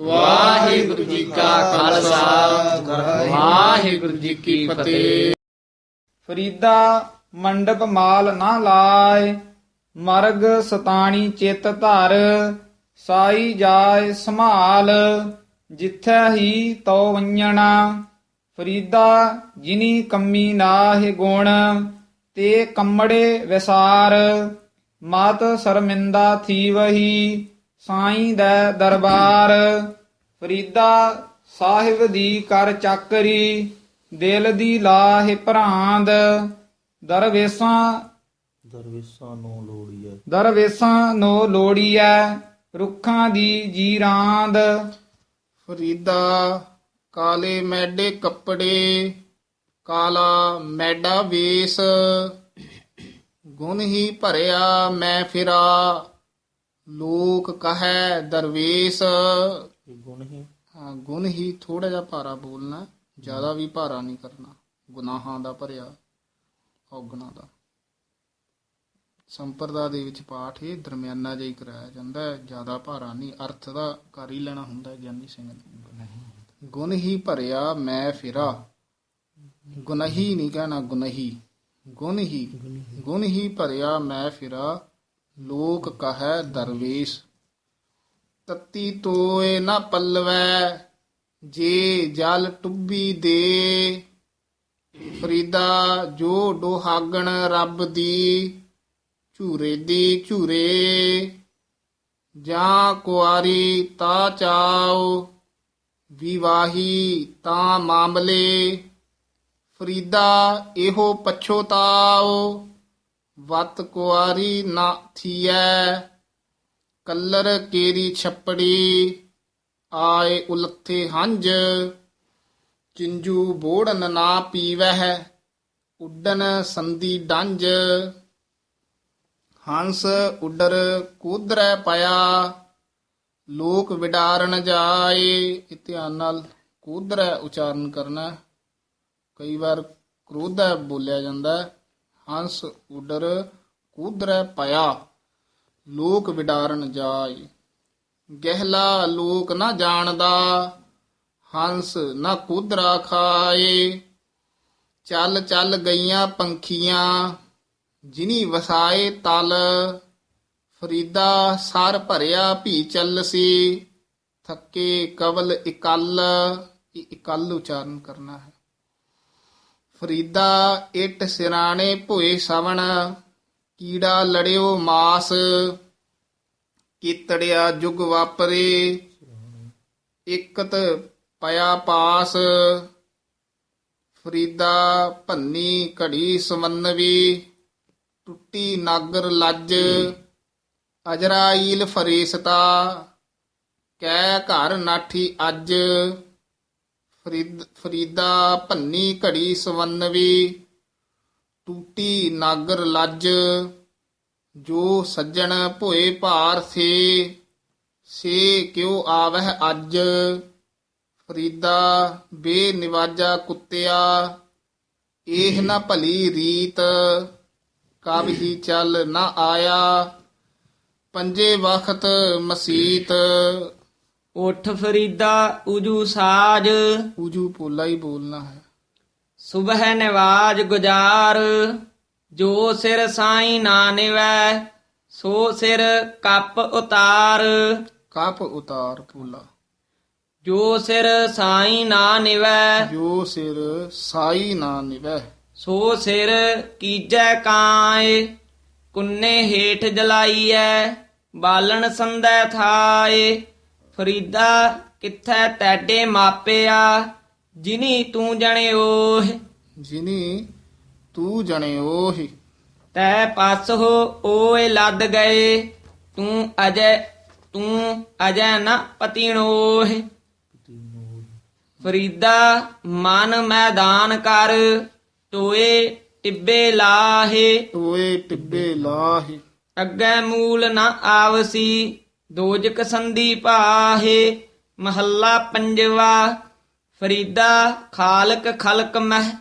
ਵਾਹਿਗੁਰੂ ਜੀ ਕਾ ਖਾਲਸਾ। ਵਾਹਿਗੁਰੂ ਜੀ ਕੀ ਫਤਿਹ। ਫਰੀਦਾ ਮੰਡਪ ਮਾਲ ਨਾ ਲਾਏ, ਮਰਗ ਸਤਾਣੀ ਚਿਤ ਧਰ, ਸਾਈ ਜਾਏ ਸੰਭਾਲ, ਜਿੱਥੈ ਹੀ ਤੋ ਵੰਜਣਾ। ਫਰੀਦਾ ਜਿਨੀ ਕੰਮੀ ਨਾਹਿ ਗੁਣ, ਤੇ ਕੰਮੜੇ ਵਿਸਾਰ, ਮਤ ਸ਼ਰਮਿੰਦਾ ਥੀ ਵਹੀ ਸਾਈਂ ਦਾ ਦਰਬਾਰ ਫਰੀਦਾ ਸਾਹਿਬ ਦੀ ਕਰ ਚਾਕਰੀ ਦਿਲ ਦੀ ਲਾਹਿ ਭਰਾਂਦ ਦਰਵੇਸਾਂ ਦਰਵੇਸਾਂ ਨੂੰ ਲੋੜੀਐ। ਦਰਵੇਸਾਂ ਨੋ ਲੋੜੀਐ ਰੁੱਖਾਂ ਦੀ ਜੀਰਾਂਦ। ਫਰੀਦਾ ਕਾਲੇ ਮੈਡੇ ਕੱਪੜੇ ਕਾਲਾ ਮੈਡਾ ਵੇਸ ਗੁਣ ਹੀ ਭਰਿਆ ਮੈਂ ਫਿਰਾ। ਲੋਕ ਕਹੈ ਦਰਵੇਸ਼। ਗੁਣ ਹੀ। ਹਾਂ ਗੁਣ ਹੀ ਥੋੜਾ ਜਿਹਾ ਭਾਰਾ ਬੋਲਣਾ ਜ਼ਿਆਦਾ ਵੀ ਭਾਰਾ ਨਹੀਂ ਕਰਨਾ। ਗੁਨਾਹਾਂ ਦਾ ਭਰਿਆ ਔਗਣਾ ਦਾ। ਸੰਪਰਦਾ ਦੇ ਵਿੱਚ ਪਾਠ ਇਹ ਦਰਮਿਆਨਾ ਜਿਹਾ ਹੀ ਕਰਾਇਆ ਜਾਂਦਾ ਹੈ ਜ਼ਿਆਦਾ ਭਾਰਾ ਨਹੀਂ ਅਰਥ ਦਾ ਕਰ ਹੀ ਲੈਣਾ ਹੁੰਦਾ ਗਿਆਨੀ ਸਿੰਘ ਨੇ। ਗੁਣ ਹੀ ਭਰਿਆ ਮੈਂ ਫਿਰਾ। ਗੁਨਹੀ ਨਹੀਂ ਕਹਿਣਾ ਗੁਨਹੀ ਗੁਣ ਹੀ ਗੁਣ ਹੀ ਭਰਿਆ ਮੈਂ ਫਿਰਾ। ਲੋਕ ਕਹੈ ਦਰਵੇਸ਼, ਤਤੀ ਤੋਏ ਨਾ ਪੱਲਵੈ, ਜੇ ਜਲ ਟੁੱਬੀ ਦੇ। ਫਰੀਦਾ ਜੋ ਡੋਹਾਗਣ ਰੱਬ ਦੀ, ਝੂਰੇ ਦੀ ਝੂਰੇ। ਜਾਂ ਕੁਆਰੀ ਤਾ ਚਾਓ ਵਿਵਾਹੀ ਤਾਂ ਮਾਮਲੇ। ਫਰੀਦਾ ਇਹੋ ਪਛੋਤਾਓ ਵਤ ਕੁਆਰੀ ਨਾ ਥੀਐ, ਕੱਲਰ ਕੇਰੀ ਛੱਪੜੀ, ਆਏ ਉਲੱਥੇ ਹੰਝ, ਚਿੰਜੂ ਬੋੜਨ ਨਾ ਪੀਵਹਿ ਉੱਡਨ ਸੰਦੀ ਡੰਜ ਹੰਸ ਉੱਡਰ ਕੂਦਰੈ ਪਿਆ, ਲੋਕ ਵਿਡਾਰਨ ਜਾਏ ਧਿਆਨ ਨਾਲ ਕੂਦਰੈ ਉਚਾਰਨ ਕਰਨਾ। ਕਈ ਵਾਰ ਕ੍ਰੋਧੈ ਬੋਲਿਆ ਜਾਂਦਾ। ਹੰਸ ਉਡਰ ਕੂਦਰੈ ਪਿਆ, ਲੋਕ ਵਿਡਾਰਨ ਜਾਏ। ਗਹਿਲਾ ਲੋਕ ਨਾ ਜਾਣਦਾ, ਹੰਸ ਨਾ ਕੁਦਰਾ ਖਾਏ। ਚੱਲ ਚੱਲ ਗਈਆਂ ਪੰਖੀਆਂ, ਜਿਨੀ ਵਸਾਏ ਤਲ। ਫਰੀਦਾ ਸਰ ਭਰਿਆ ਭੀ ਚੱਲਸੀ ਥੱਕੇ ਕਵਲ ਇਕੱਲ ਇਕੱਲ ਉਚਾਰਨ ਕਰਨਾ ਹੈ। ਫਰੀਦਾ ਇਟ ਸਿਰਾਣੇ ਭੋਏ ਸਵਣ, ਕੀੜਾ ਲੜਿਓ ਮਾਸ, ਕੀਤੜਿਆ ਜੁਗ ਵਾਪਰੇ। ਇਕਤ ਪਿਆ ਪਾਸ, ਫਰੀਦਾ ਭੰਨੀ ਘੜੀ ਸਮੰਨਵੀ, ਟੁੱਟੀ ਨਾਗਰ ਲੱਜ, ਅਜਰਾਈਲ ਫਰੀਸਤਾ, ਕੈ ਘਰ ਨਾਠੀ ਅੱਜ। ਫਰੀਦ ਫਰੀਦਾ ਭੰਨੀ ਘੜੀ ਸਵੰਨਵੀ ਟੂਟੀ ਨਾਗਰ ਲੱਜ, ਜੋ ਸੱਜਣ ਭੋਏ ਭਾਰ ਸੇ ਸੇ ਕਿਉ ਆਵਹਿ ਅੱਜ? ਫਰੀਦਾ ਬੇਨਿਵਾਜਾ ਕੁੱਤਿਆ ਇਹ ਨਾ ਭਲੀ ਰੀਤ, ਕਬ ਹੀ ਚੱਲ ਨਾ ਆਇਆ, ਪੰਜੇ ਵਖਤ ਮਸੀਤ ਉਠ ਫਰੀਦਾ ਉਜੂ ਸਾਜ। ਉਜੂ ਪੋਲਾ ਹੀ ਬੋਲਣਾ ਹੈ। ਸੁਬਹ ਨਿਵਾਜ ਗੁਜਾਰ ਜੋ ਸਿਰ ਸਾਈ ਨਾ ਨਿਵੈ ਸੋ ਸਿਰ ਕੱਪ ਉਤਾਰ। ਕਪ ਉਤਾਰ ਪੋਲਾ। ਜੋ ਸਿਰ ਸਾਈ ਨਾ ਨਿਵੈ ਜੋ ਸਿਰ ਸਾਈ ਨਾ ਨਿਵੈ। ਸੋ ਸਿਰ ਕੀਜੈ ਕਾਏ ਕੁੰਨੇ ਹੇਠ ਜਲਾਈਐ ਬਾਲਣ ਸੰਦੈ ਥਾਏ। ਫਰੀਦਾ ਕਿੱਥੈ ਤੈਡੇ ਮਾਪਿਆ ਜਿਨੀ ਤੂੰ ਜਣਿਓ ਜਿਨੀ ਤੂੰ ਜਣਿਓਹਿ। ਤੈ ਪਸ ਹੋ ਓਏ ਲੱਦ ਗਏ ਤੂੰ ਅਜੈ ਤੂੰ ਅਜੈ ਨ ਪਤੀਣੋਹਿ। ਫਰੀਦਾ ਮਨ ਮੈਦਾਨ ਕਰ ਟੋਏ ਟਿੱਬੇ ਲਾਹੇ। ਟੋਏ ਟਿੱਬੇ ਲਾਹੀ। ਅੱਗੇ ਮੂਲ ਨ ਆਵਸੀ ਦੋਜਕ ਸੰਦੀ ਪਾਹੇ ਮਹੱਲਾ ਪੰਜਵਾ ਫਰੀਦਾ ਖਾਲਕ ਖਲਕ ਮਹਿ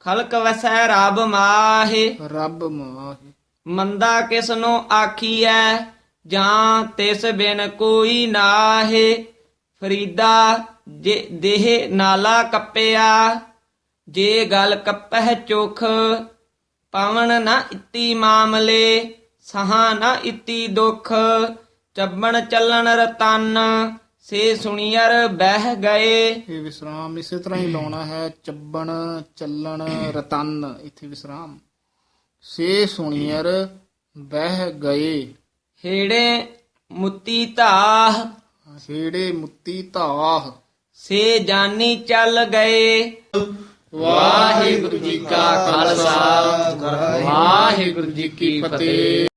ਖਲਕ ਵਸੈ ਰਬ ਮਾਹੇ। ਰੱਬ ਮਾਹੀ। ਮੰਦਾ ਕਿਸਨੋ ਆਖੀਐ ਜਾਂ ਤਿਸ ਬਿਨ ਕੋਈ ਨਾਹੇ। ਫਰੀਦਾ ਜੇ ਦੇਹ ਨਾਲਾ ਕੱਪਿਆ ਜੇ ਗਲ ਕੱਪਹਿ ਚੋਖ ਪਵਨ ਨਾ ਇਤੀ ਮਾਮਲੇ ਸਹਾ ਨਾ ਇਤੀ ਦੁਖ। ਚੱਬਣ ਚੱਲਣ ਰਤਨ ਸੇ ਸੁਣੀਅਰ ਬਹਿ ਗਏ। ਇਹ ਵਿਸਰਾਮ ਇਸੇ ਤਰ੍ਹਾਂ ਹੀ ਲਾਉਣਾ ਹੈ ਚੱਬਣ ਚੱਲਣ ਰਤਨ ਇੱਥੇ ਵਿਸਰਾਮ। ਸੇ ਸੁਣੀਅਰ ਬਹਿ ਗਏ। ਹੇੜੇ ਮੁੱਤੀ ਧਾਹ। ਹੇੜੇ ਮੁੱਤੀ ਧਾਹ। ਸੇ ਜਾਨੀ ਚੱਲ ਗਏ। ਵਾਹਿਗੁਰੂ ਜੀ ਕਾ ਖਾਲਸਾ ਵਾਹਿਗੁਰੂ ਜੀ ਕੀ ਫਤਿਹ।